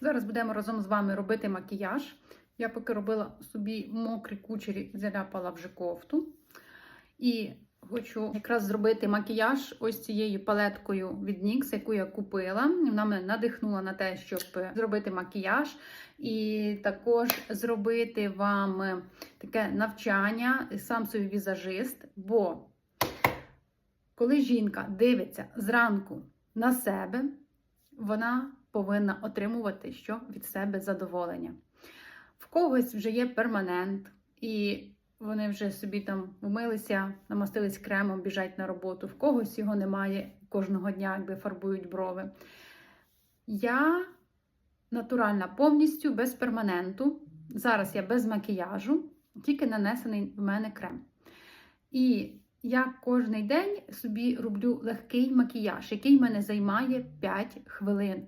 Зараз будемо разом з вами робити макіяж. Я поки робила собі мокрі кучері, заляпала вже кофту. І хочу якраз зробити макіяж ось цією палеткою від NYX, яку я купила. Вона мене надихнула на те, щоб зробити макіяж. І також зробити вам таке навчання, сам собі візажист. Бо коли жінка дивиться зранку на себе, вона повинна отримувати що від себе задоволення. В когось вже є перманент, і вони вже собі там вмилися, намастились кремом, біжать на роботу. В когось його немає кожного дня, якби фарбують брови. Я натуральна повністю без перманенту. Зараз я без макіяжу, тільки нанесений в мене крем. І я кожен день собі роблю легкий макіяж, який мене займає 5 хвилин.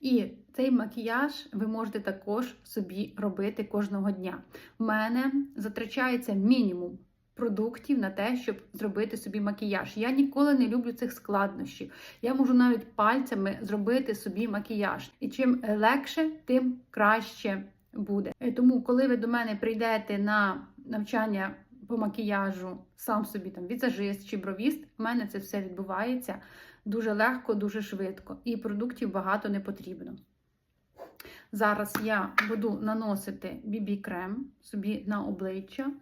І цей макіяж ви можете також собі робити кожного дня. У мене затрачається мінімум продуктів на те, щоб зробити собі макіяж. Я ніколи не люблю цих складнощів. Я можу навіть пальцями зробити собі макіяж. І чим легше, тим краще буде. Е, Тому, коли ви до мене прийдете на навчання по макіяжу, сам собі там візажист чи бровіст, в мене це все відбувається дуже легко, дуже швидко. І продуктів багато не потрібно. Зараз я буду наносити BB-крем собі на обличчя.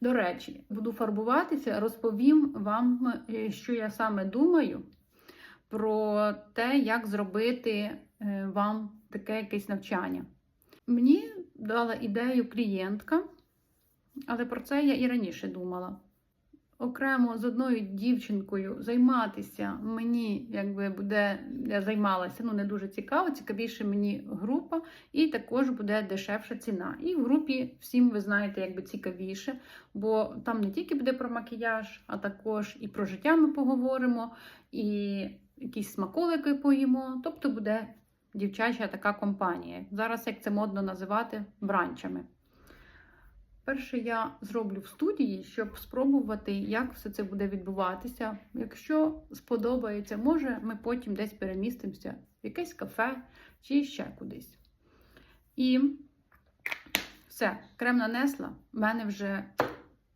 До речі, буду фарбуватися, розповім вам, е, що я саме думаю про те, як зробити е, вам таке якесь навчання. Мені дала ідею клієнтка, але про це я і раніше думала. Окремо з одною дівчинкою займатися мені, якби буде, я займалася, ну не дуже цікаво, цікавіше мені група, і також буде дешевша ціна. І в групі всім ви знаєте, якби цікавіше, бо там не тільки буде про макіяж, а також і про життя ми поговоримо, і якісь смаколики поїмо. Тобто буде дівчача така компанія. Зараз як це модно називати бранчами. Перше я зроблю в студії, щоб спробувати, як все це буде відбуватися. Якщо сподобається, може ми потім десь перемістимося в якесь кафе чи ще кудись. І все, крем нанесла, в мене вже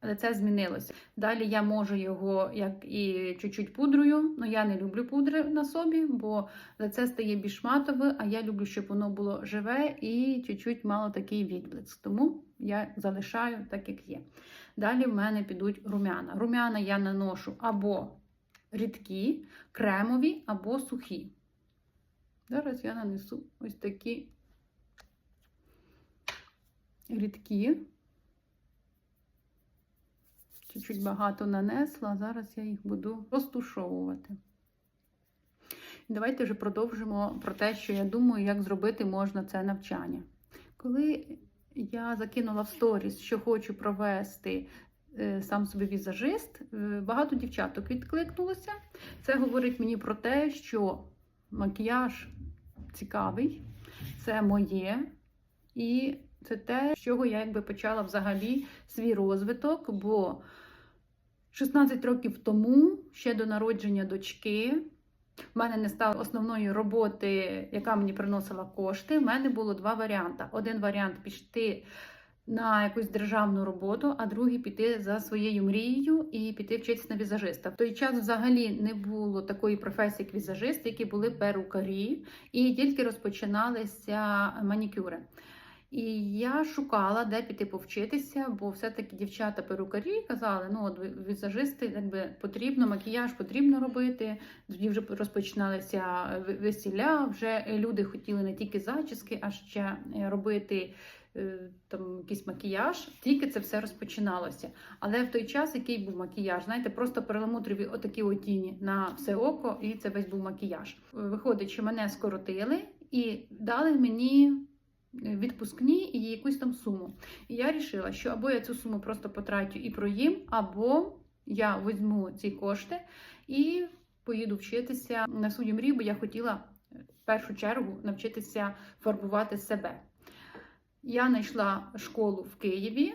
лице змінилося. Далі я можу його, як і чуть-чуть пудрою, але я не люблю пудри на собі, бо лице стає більш матове, а я люблю, щоб воно було живе і чуть-чуть мало такий відблиск. Тому я залишаю так, як є. Далі в мене підуть рум'яна. Рум'яна я наношу або рідкі, кремові, або сухі. Зараз я нанесу ось такі рідкі. Чуть-чуть багато нанесла, зараз я їх буду розтушовувати. Давайте вже продовжимо про те, що я думаю, як зробити можна це навчання. Коли я закинула в сторіс, що хочу провести е, сам собі візажист, е, багато дівчаток відкликнулося. Це говорить мені про те, що макіяж цікавий, це моє. І це те, з чого я якби почала взагалі свій розвиток, бо 16 років тому, ще до народження дочки, в мене не стало основної роботи, яка мені приносила кошти. В мене було два варіанти. Один варіант піти на якусь державну роботу, а другий піти за своєю мрією і піти вчитися на візажиста. В той час взагалі не було такої професії, як візажист, які були перукарі, і тільки розпочиналися манікюри. І я шукала, де піти повчитися, бо все-таки дівчата-перукарі казали, ну от візажисти, якби потрібно, макіяж потрібно робити. Тоді вже розпочиналися весілля, вже люди хотіли не тільки зачіски, а ще робити е, там якийсь макіяж. Тільки це все розпочиналося. Але в той час, який був макіяж, знаєте, просто перламутрові отакі отіні на все око, і це весь був макіяж. Виходить, що мене скоротили і дали мені відпускні і якусь там суму. І я вирішила, що або я цю суму просто потрачу і проїм, або я візьму ці кошти і поїду вчитися на свою мрію, бо я хотіла в першу чергу навчитися фарбувати себе. Я знайшла школу в Києві.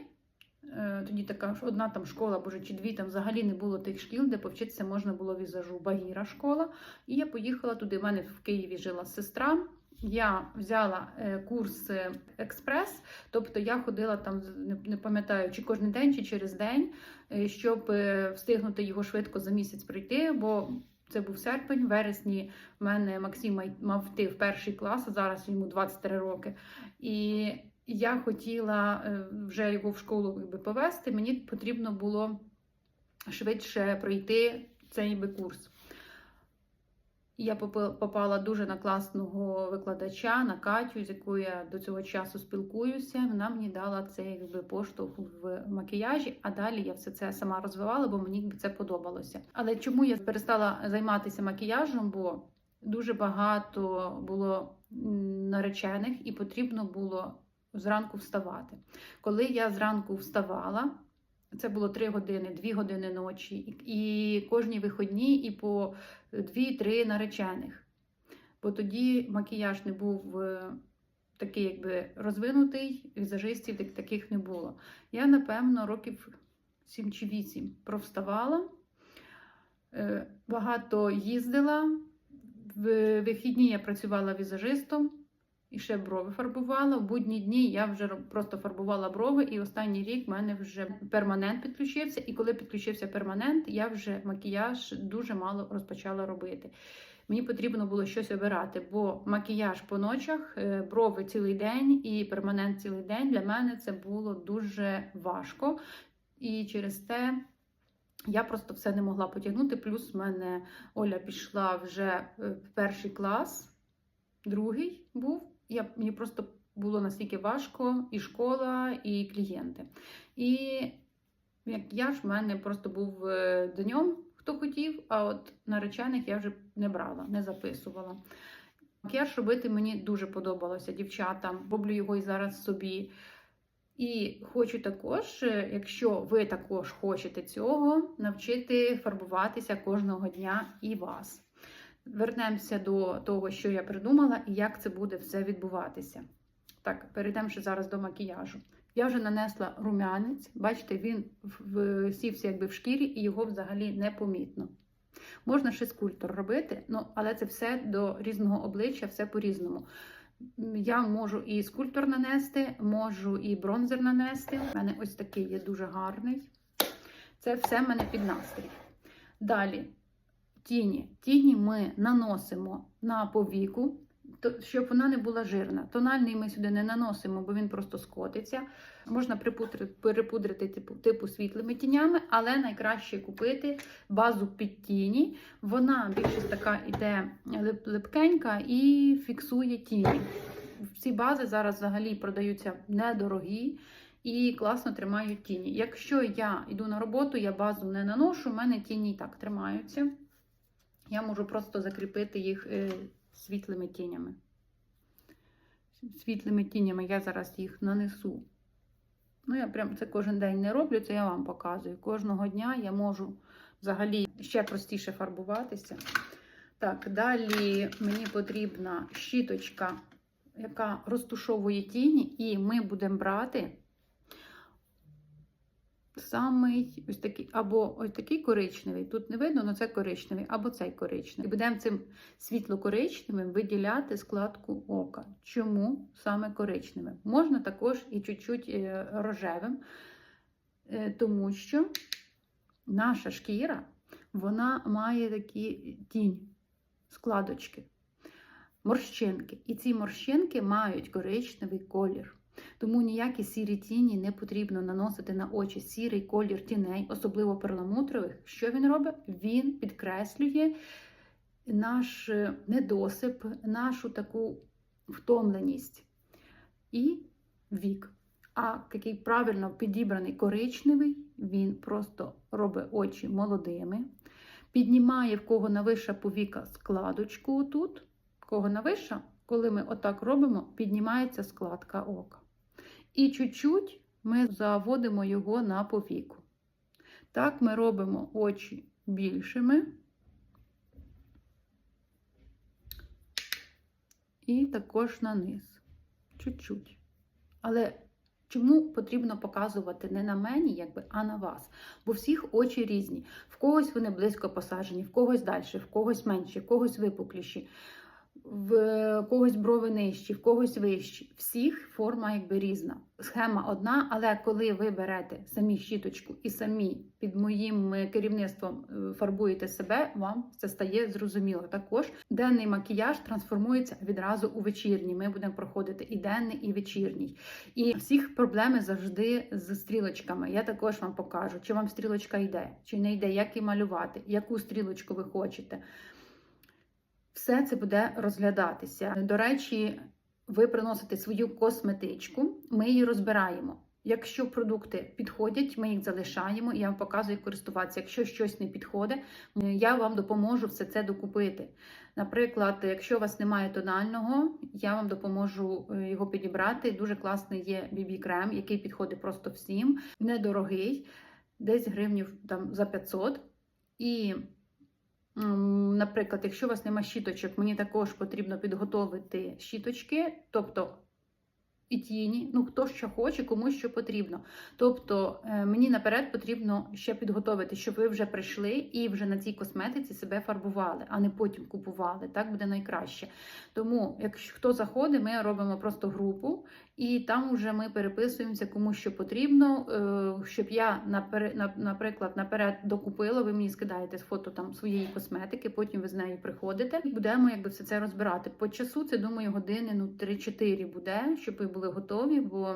Е, Тоді така одна там школа, боже, чи дві там взагалі не було тих шкіл, де повчитися можна було візажу. Багіра школа. І я поїхала туди. У мене в Києві жила сестра. Я взяла е, курс експрес, тобто я ходила там, не, пам'ятаю, чи кожен день, чи через день, е, щоб е, встигнути його швидко за місяць пройти, бо це був серпень, вересні в мене Максим мав йти в перший клас, а зараз йому 23 роки. І я хотіла вже його в школу якби, повести. Мені потрібно було швидше пройти цей би курс. Я попала дуже на класного викладача, на Катю, з якою я до цього часу спілкуюся. Вона мені дала цей якби, поштовх в макіяжі, а далі я все це сама розвивала, бо мені це подобалося. Але чому я перестала займатися макіяжем? Бо дуже багато було наречених і потрібно було зранку вставати. Коли я зранку вставала, це було 3 години, 2 години ночі, і кожні вихідні, і по 2-3 наречених. Бо тоді макіяж не був е, такий, якби розвинутий, візажистів таких не було. Я, напевно, років 7 чи 8 провставала, е, багато їздила. В вихідні я працювала візажистом і ще брови фарбувала. В будні дні я вже просто фарбувала брови, і останній рік в мене вже перманент підключився. І коли підключився перманент, я вже макіяж дуже мало розпочала робити. Мені потрібно було щось обирати, бо макіяж по ночах, е, брови цілий день і перманент цілий день для мене це було дуже важко. І через те я просто все не могла потягнути. Плюс в мене Оля пішла вже е, в перший клас, другий був. Я, мені просто було настільки важко і школа, і клієнти. І як я ж в мене просто був е, днем, хто хотів, а от наречених я вже не брала, не записувала. Макіяж робити мені дуже подобалося дівчатам. Роблю його і зараз собі. І хочу також, е, якщо ви також хочете цього, навчити фарбуватися кожного дня і вас. Вернемося до того, що я придумала, і як це буде все відбуватися. Так, перейдемо ще зараз до макіяжу. Я вже нанесла румянець, бачите, він сівся якби в шкірі, і його взагалі не помітно. Можна ще скульптор робити, ну, але це все до різного обличчя, все по-різному. Я можу і скульптор нанести, можу і бронзер нанести. У мене ось такий є дуже гарний. Це все в мене під настрій. Далі тіні. Тіні ми наносимо на повіку, щоб вона не була жирна. Тональний ми сюди не наносимо, бо він просто скотиться. Можна перепудрити типу, типу світлими тінями, але найкраще купити базу під тіні. Вона більшість така іде лип- липкенька і фіксує тіні. Ці бази зараз взагалі продаються недорогі і класно тримають тіні. Якщо я йду на роботу, я базу не наношу, в мене тіні і так тримаються. Я можу просто закріпити їх е, світлими тінями. Світлими тінями я зараз їх нанесу. Ну, я прям це кожен день не роблю, це я вам показую. Кожного дня я можу взагалі ще простіше фарбуватися. Так, далі мені потрібна щіточка, яка розтушовує тіні, і ми будемо брати самий ось такий, або ось такий коричневий, тут не видно, але це коричневий, або цей коричневий. І будемо цим світло-коричневим виділяти складку ока. Чому саме коричневим? Можна також і чуть-чуть е, рожевим, е, тому що наша шкіра вона має такі тінь, складочки, морщинки. І ці морщинки мають коричневий колір. Тому ніякі сірі тіні не потрібно наносити на очі сірий колір тіней, особливо перламутрових. Що він робить? Він підкреслює наш е, недосип, нашу таку втомленість і вік. А такий правильно підібраний коричневий, він просто робить очі молодими, піднімає в кого навиша повіка складочку тут, в кого навиша, коли ми отак робимо, піднімається складка ока. І чуть-чуть ми заводимо його на повіку. Так ми робимо очі більшими. І також на низ. Чуть-чуть. Але чому потрібно показувати не на мені, якби, а на вас? Бо всіх очі різні. В когось вони близько посаджені, в когось далі, в когось менші, в когось випукліші. В когось брови нижчі, в когось вищі. Всіх форма якби різна. Схема одна, але коли ви берете самі щіточку і самі під моїм е, керівництвом е, фарбуєте себе, вам це стає зрозуміло. Також денний макіяж трансформується відразу у вечірній. Ми будемо проходити і денний, і вечірній. І всіх проблеми завжди з стрілочками. Я також вам покажу, чи вам стрілочка йде, чи не йде, як її малювати, яку стрілочку ви хочете. Все це буде розглядатися. До речі, ви приносите свою косметичку, ми її розбираємо. Якщо продукти підходять, ми їх залишаємо, я вам показую, як користуватися. Якщо щось не підходить, я вам допоможу все це докупити. Наприклад, якщо у вас немає тонального, я вам допоможу е, його підібрати. Дуже класний є BB-крем, який підходить просто всім, недорогий, десь гривнів там за 500. І Наприклад, якщо у вас нема щіточок, мені також потрібно підготовити щіточки, тобто і тіні, ну хто що хоче, кому що потрібно. Тобто е, мені наперед потрібно ще підготовити, щоб ви вже прийшли і вже на цій косметиці себе фарбували, а не потім купували. Так буде найкраще. Тому, якщо хто заходить, ми робимо просто групу, і там вже ми переписуємося, кому що потрібно, е, щоб я наприклад наперед докупила. Ви мені скидаєте фото там своєї косметики, потім ви з нею приходите і будемо якби все це розбирати. По часу це думаю години ну 3-4 буде, щоб ви були готові, бо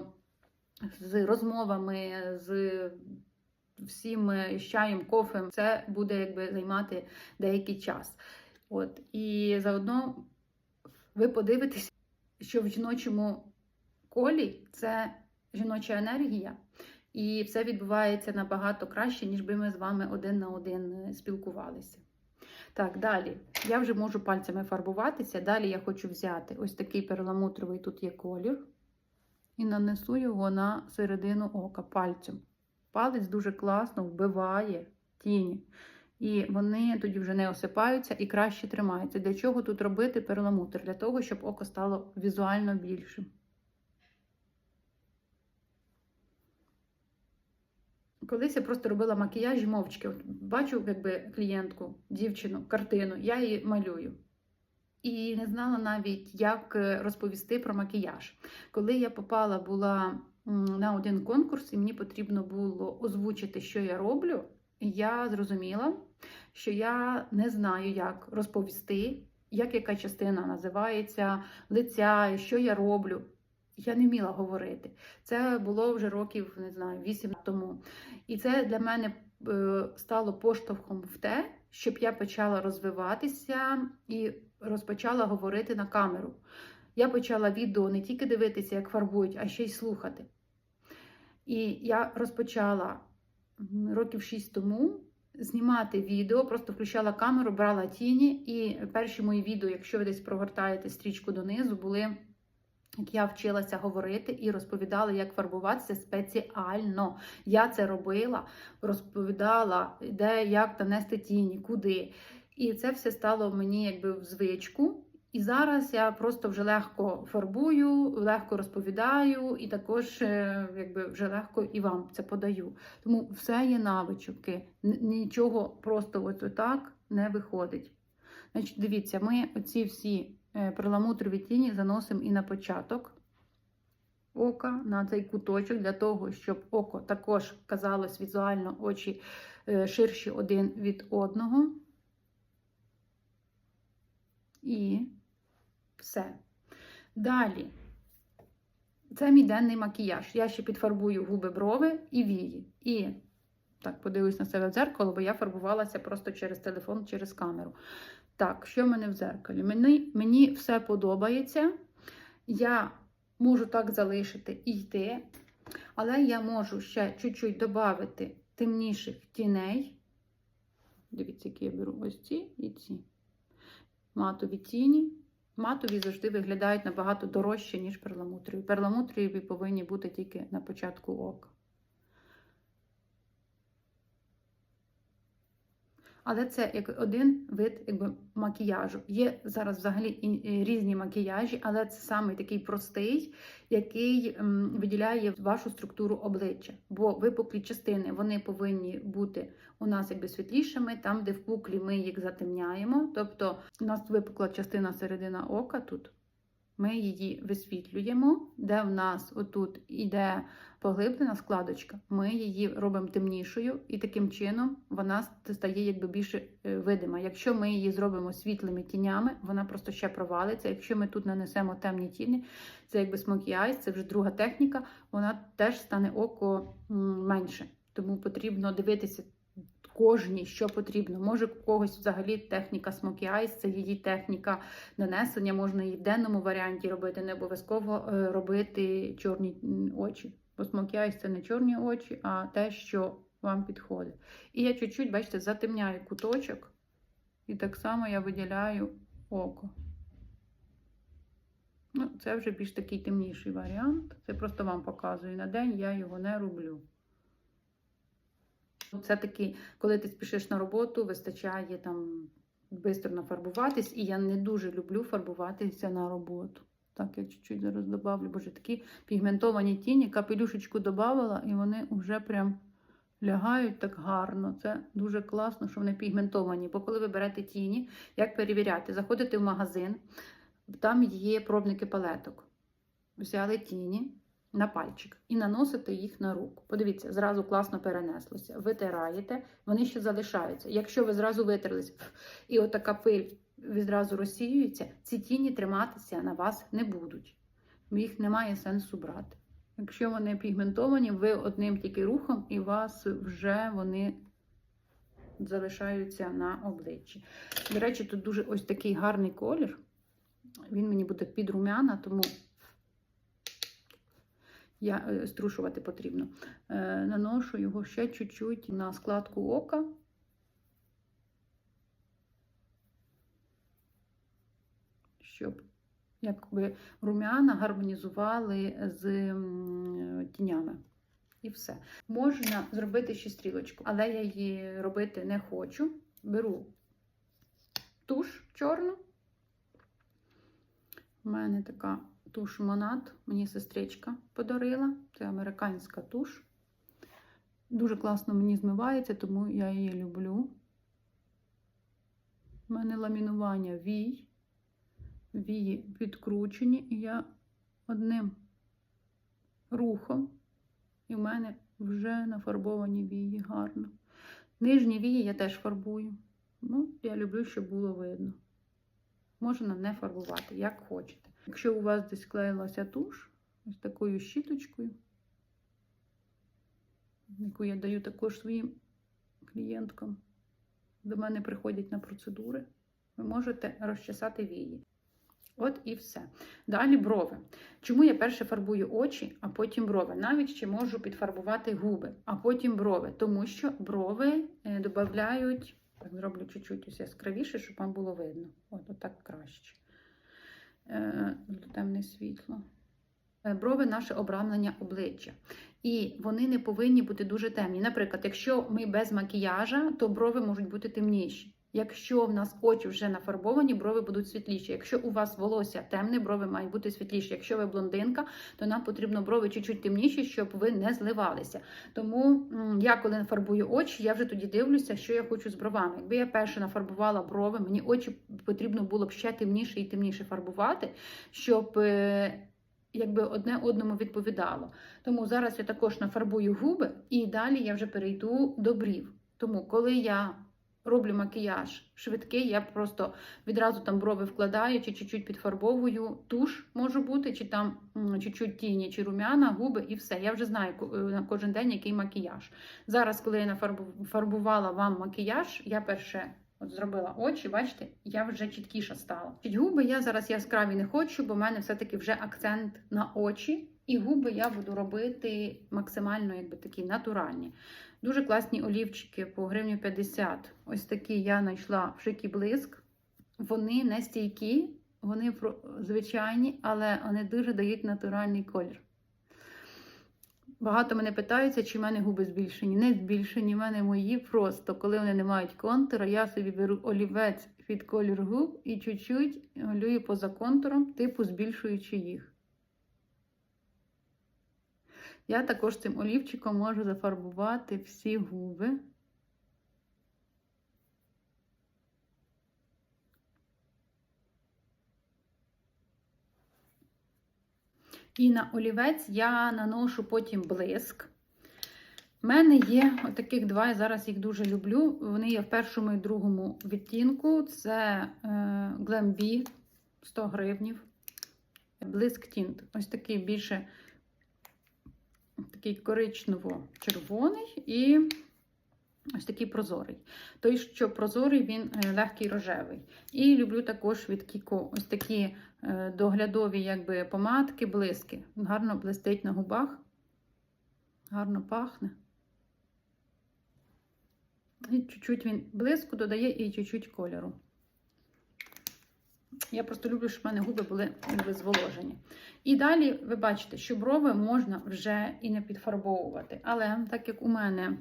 з розмовами з. Всім е, чаєм, кофем, це буде якби займати деякий час. От і заодно ви подивитесь, що в жіночому колі це жіноча енергія, і все відбувається набагато краще, ніж би ми з вами один на один е, спілкувалися. Так, далі. Я вже можу пальцями фарбуватися. Далі я хочу взяти ось такий перламутровий тут є колір, і нанесу його на середину ока пальцем. Палець дуже класно вбиває тіні. І вони тоді вже не осипаються і краще тримаються. Для чого тут робити перламутр? Для того, щоб око стало візуально більшим. Колись я просто робила макіяж і мовчки. От бачу, якби клієнтку, дівчину, картину, я її малюю. І не знала навіть, як е, розповісти про макіяж. Коли я попала була на один конкурс, і мені потрібно було озвучити, що я роблю, я зрозуміла, що я не знаю, як розповісти, як яка частина називається, лиця, що я роблю. Я не вміла говорити. Це було вже років, не знаю, 8 тому. І це для мене е, стало поштовхом в те, щоб я почала розвиватися і розпочала говорити на камеру. Я почала відео не тільки дивитися, як фарбують, а ще й слухати. І я розпочала років 6 тому знімати відео, просто включала камеру, брала тіні, і перші мої відео, якщо ви десь прогортаєте стрічку донизу, були. Як я вчилася говорити і розповідала, як фарбуватися спеціально. Я це робила, розповідала, де як нанести тіні, куди. І це все стало мені якби в звичку. І зараз я просто вже легко фарбую, легко розповідаю, і також е, якби вже легко і вам це подаю. Тому все є навички. Нічого просто от отак не виходить. Значить, дивіться, ми оці всі перламутрові тіні заносимо і на початок ока, на цей куточок, для того, щоб око також казалось візуально очі е, ширші один від одного. І все. Далі. Це мій денний макіяж. Я ще підфарбую губи, брови і вії. І так, подивлюсь на себе в дзеркало, бо я фарбувалася просто через телефон, через камеру. Так, що в мене в дзеркалі? Мені, мені все подобається. Я можу так залишити і йти, але я можу ще чуть-чуть додати темніших тіней. Дивіться, які я беру ось ці і ці. Матові тіні. Матові завжди виглядають набагато дорожче, ніж перламутрові. Перламутрові повинні бути тільки на початку ока. Але це як один вид якби, макіяжу. Є зараз взагалі різні макіяжі, але це саме такий простий, який виділяє вашу структуру обличчя. Бо випуклі частини вони повинні бути у нас якби світлішими, там, де впуклі, ми їх затемняємо. Тобто у нас випукла частина середина ока тут. Ми її висвітлюємо, де в нас отут іде поглиблена складочка, ми її робимо темнішою, і таким чином вона стає якби більше е, видима. Якщо ми її зробимо світлими тінями, вона просто ще провалиться. Якщо ми тут нанесемо темні тіні, це якби смокі айс, це вже друга техніка, вона теж стане око менше. Тому потрібно дивитися кожній, що потрібно. Може, у когось взагалі техніка смокі айс, це її техніка нанесення, можна її в денному варіанті робити, не обов'язково е, робити чорні очі. Бо смокі це не чорні очі, а те, що вам підходить. І я чуть-чуть, бачите, затемняю куточок, і так само я виділяю око. Ну, це вже більш такий темніший варіант. Це просто вам показую на день, я його не роблю. Це таки, коли ти спішиш на роботу, вистачає там швидко нафарбуватись, і я не дуже люблю фарбуватися на роботу. Так, я чуть-чуть зараз добавлю, боже, такі пігментовані тіні, капелюшечку додавала, і вони вже прям лягають так гарно. Це дуже класно, що вони пігментовані. Бо коли ви берете тіні, як перевіряти? Заходите в магазин, там є пробники палеток. Взяли тіні на пальчик і наносите їх на руку. Подивіться, зразу класно перенеслося. Витираєте, вони ще залишаються. Якщо ви зразу витерлись і отака пиль відразу розсіюється, ці тіні триматися на вас не будуть. Їх немає сенсу брати. Якщо вони пігментовані, ви одним тільки рухом, і у вас вже вони залишаються на обличчі. До речі, тут дуже ось такий гарний колір. Він мені буде під румяна, тому я е, струшувати потрібно. Е, наношу його ще чуть-чуть на складку ока. Щоб якби румяна гармонізували з тінями. І все. Можна зробити ще стрілочку, але я її робити не хочу. Беру туш чорну. У мене така туш Монат, мені сестричка подарила. Це американська туш. Дуже класно мені змивається, тому я її люблю. У мене ламінування вій. Вії підкручені, і я одним рухом, і в мене вже нафарбовані вії гарно. Нижні вії я теж фарбую. Ну, я люблю, щоб було видно. Можна не фарбувати, як хочете. Якщо у вас десь клеїлася туш, ось такою щіточкою, яку я даю також своїм клієнткам, до мене приходять на процедури, ви можете розчесати вії. От і все. Далі брови. Чому я перше фарбую очі, а потім брови? Навіть ще можу підфарбувати губи, а потім брови. Тому що брови е, додають, так зроблю чуть-чуть ось яскравіше, щоб вам було видно. От, отак краще. Е, темне світло. Е, Брови наше обрамлення обличчя. І вони не повинні бути дуже темні. Наприклад, якщо ми без макіяжа, то брови можуть бути темніші. Якщо в нас очі вже нафарбовані, брови будуть світліші. Якщо у вас волосся темне, брови мають бути світліші. Якщо ви блондинка, то нам потрібно брови чуть-чуть темніші, щоб ви не зливалися. Тому я, коли нафарбую очі, я вже тоді дивлюся, що я хочу з бровами. Якби я перше нафарбувала брови, мені очі потрібно було б ще темніше і темніше фарбувати, щоб. е, Якби одне одному відповідало. Тому зараз я також нафарбую губи, і далі я вже перейду до брів. Тому, коли я роблю макіяж швидкий, я просто відразу там брови вкладаю, чи чуть-чуть підфарбовую, туш може бути, чи там чуть-чуть тіні, чи румяна, губи, і все. Я вже знаю е, на кожен день, який макіяж. Зараз, коли я нафарбувала вам макіяж, я перше. От зробила очі, бачите, я вже чіткіша стала. Губи я зараз яскраві не хочу, бо в мене все-таки вже акцент на очі. І губи я буду робити максимально якби такі натуральні. Дуже класні олівчики по гривню 50. Ось такі я знайшла в шикі блиск. Вони не стійкі, вони звичайні, але вони дуже дають натуральний колір. Багато мене питаються, чи в мене губи збільшені. Не збільшені, в мене мої просто, коли вони не мають контура, я собі беру олівець під колір губ і чуть-чуть малюю поза контуром, типу збільшуючи їх. Я також цим олівчиком можу зафарбувати всі губи. І на олівець я наношу потім блиск. У мене є отаких два, я зараз їх дуже люблю. Вони є в першому і другому відтінку. Це е, Glam 100 гривнів. Блиск тінт. Ось такий більше такий коричнево-червоний і ось такий прозорий. Той, що прозорий, він е, легкий рожевий. І люблю також від Кіко ось такі е, доглядові якби, помадки, блиски. Гарно блистить на губах, гарно пахне. І чуть-чуть він блиску додає і чуть-чуть кольору. Я просто люблю, щоб в мене губи були якби, зволожені. І далі ви бачите, що брови можна вже і не підфарбовувати. Але так як у мене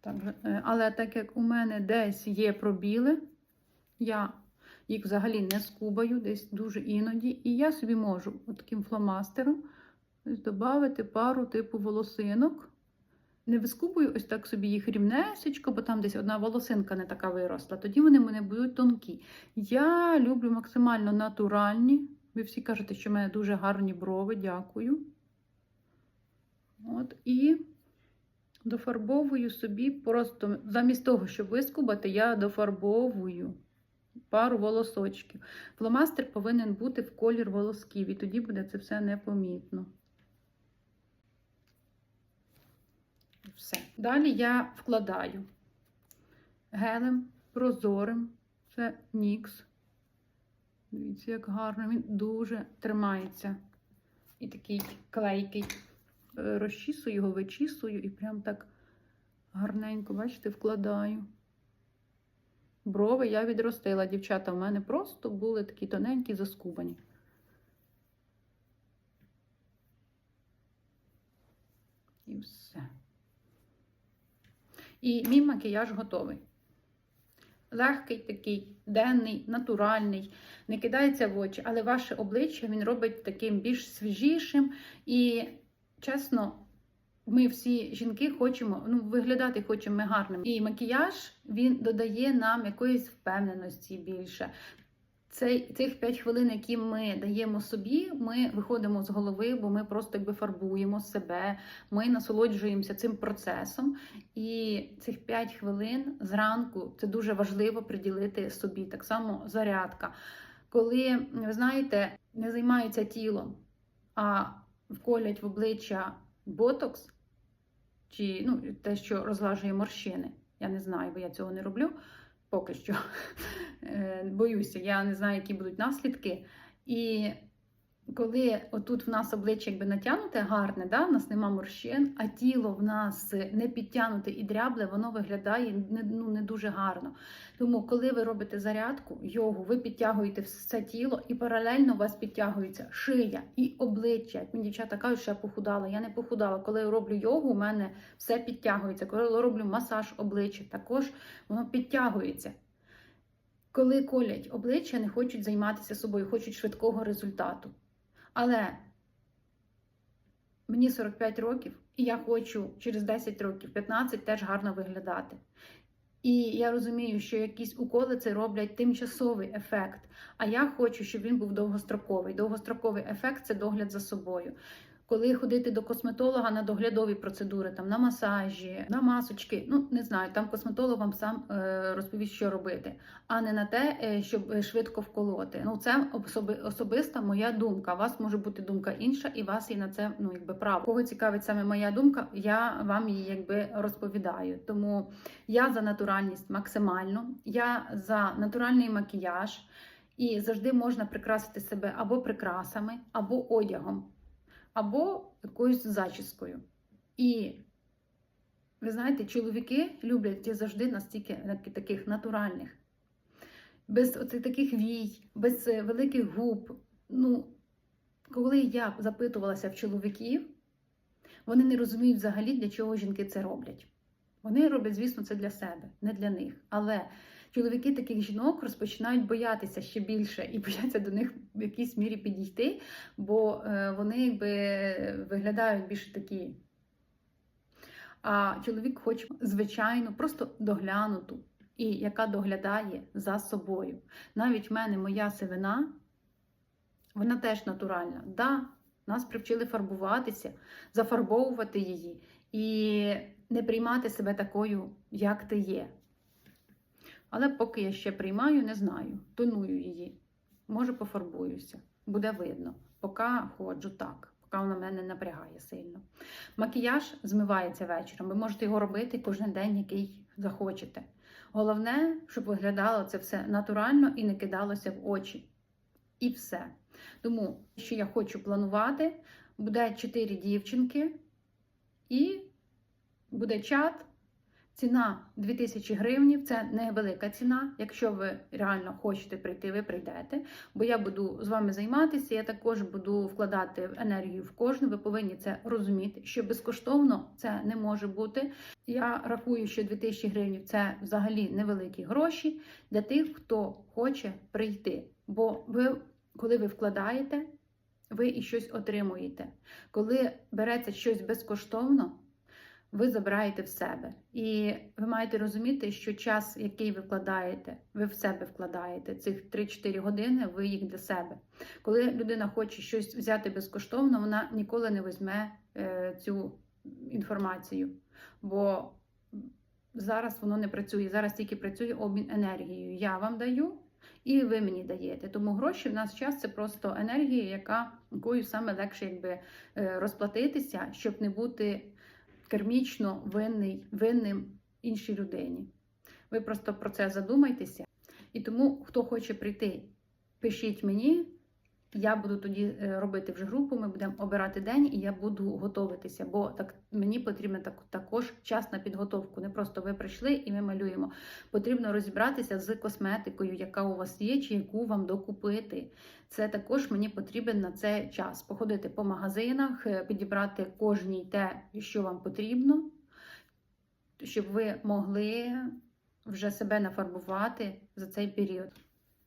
так, е, але так як у мене десь є пробіли, я їх взагалі не скубаю, десь дуже іноді. І я собі можу таким фломастером додати пару типу волосинок. Не вискубую ось так собі їх рівнесечко, бо там десь одна волосинка не така виросла. Тоді вони мене будуть тонкі. Я люблю максимально натуральні. Ви всі кажете, що в мене дуже гарні брови, дякую. От, І дофарбовую собі просто, замість того, щоб вискубати, я дофарбовую пару волосочків. Фломастер повинен бути в колір волосків, і тоді буде це все непомітно. Все. Далі я вкладаю гелем прозорим, це Нікс. Дивіться, як гарно, він дуже тримається. І такий клейкий. Е, Розчісую його, вичісую і прям так гарненько, бачите, вкладаю. Брови я відростила, дівчата, в мене просто були такі тоненькі, заскубані. І все. І мій макіяж готовий. Легкий такий, денний, натуральний, не кидається в очі, але ваше обличчя він робить таким більш свіжішим. І, чесно, ми всі жінки хочемо ну, виглядати хочемо ми гарним. І макіяж він додає нам якоїсь впевненості більше. Цей, Цих 5 хвилин, які ми даємо собі, ми виходимо з голови, бо ми просто якби фарбуємо себе, ми насолоджуємося цим процесом. І цих 5 хвилин зранку це дуже важливо приділити собі. Так само зарядка. Коли, ви знаєте, не займаються тілом, а вколять в обличчя ботокс, чи ну, те, що розлажує морщини. Я не знаю, бо я цього не роблю поки що. Е, боюся, я не знаю, які будуть наслідки. І коли отут в нас обличчя якби натягнуте гарне, да? в нас нема морщин, а тіло в нас не підтягнуте і дрябле, воно виглядає не, ну, не дуже гарно. Тому, коли ви робите зарядку, йогу, ви підтягуєте все тіло, і паралельно у вас підтягується шия і обличчя. Як мені дівчата кажуть, що я похудала. Я не похудала. Коли я роблю йогу, у мене все підтягується. Коли я роблю масаж обличчя, також воно підтягується. Коли колять обличчя, не хочуть займатися собою, хочуть швидкого результату. Але мені 45 років, і я хочу через 10 років, 15 теж гарно виглядати. І я розумію, що якісь уколи це роблять тимчасовий ефект. А я хочу, щоб він був довгостроковий. Довгостроковий ефект це догляд за собою коли ходити до косметолога на доглядові процедури, там на масажі, на масочки. Ну не знаю, там косметолог вам сам е, розповість, що робити, а не на те, е, щоб швидко вколоти. Ну це особи, особиста моя думка. У вас може бути думка інша, і вас і на це ну якби право. Кого цікавить саме моя думка, я вам її якби розповідаю. Тому я за натуральність максимально, я за натуральний макіяж. І завжди можна прикрасити себе або прикрасами, або одягом або якоюсь зачіскою. І, ви знаєте, чоловіки люблять завжди настільки таких натуральних, без таких вій, без е, великих губ. Ну, коли я запитувалася в чоловіків, вони не розуміють взагалі, для чого жінки це роблять. Вони роблять, звісно, це для себе, не для них. Але чоловіки таких жінок розпочинають боятися ще більше і бояться до них в якійсь мірі підійти, бо е, вони якби виглядають більш такі. А чоловік хоче звичайну, просто доглянуту, і яка доглядає за собою. Навіть в мене моя сивина, вона теж натуральна. Да, нас привчили фарбуватися, зафарбовувати її і не приймати себе такою, як ти є. Але поки я ще приймаю, не знаю. Тоную її. Може, пофарбуюся. Буде видно. Поки ходжу так, поки вона мене напрягає сильно. Макіяж змивається вечором. Ви можете його робити кожен день, який захочете. Головне, щоб виглядало це все натурально і не кидалося в очі. І все. Тому, що я хочу планувати, буде 4 дівчинки і буде чат. Ціна 2000 гривнів це невелика ціна. Якщо ви реально хочете прийти, ви прийдете. Бо я буду з вами займатися, я також буду вкладати енергію в кожну. Ви повинні це розуміти, що безкоштовно це не може бути. Я рахую, що 2000 гривень це взагалі невеликі гроші для тих, хто хоче прийти. Бо ви, коли ви вкладаєте, ви і щось отримуєте. Коли береться щось безкоштовно, ви забираєте в себе. І ви маєте розуміти, що час, який ви вкладаєте, ви в себе вкладаєте. Цих 3-4 години ви їх для себе. Коли людина хоче щось взяти безкоштовно, вона ніколи не візьме е, цю інформацію. Бо зараз воно не працює. Зараз тільки працює обмін енергією. Я вам даю. І ви мені даєте. Тому гроші в нас час це просто енергія, яка якою саме легше якби, е, розплатитися, щоб не бути кермічно винний, винним іншій людині. Ви просто про це задумайтеся. І тому, хто хоче прийти, пишіть мені. Я буду тоді е, робити вже групу, ми будемо обирати день, і я буду готуватися, бо так мені потрібен так, також час на підготовку. Не просто ви прийшли і ми малюємо. Потрібно розібратися з косметикою, яка у вас є, чи яку вам докупити. Це також мені потрібен на це час. Походити по магазинах, е, підібрати кожній те, що вам потрібно, щоб ви могли вже себе нафарбувати за цей період.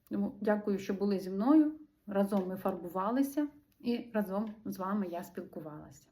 Тому дякую, що були зі мною. Разом ми фарбувалися і разом з вами я спілкувалася.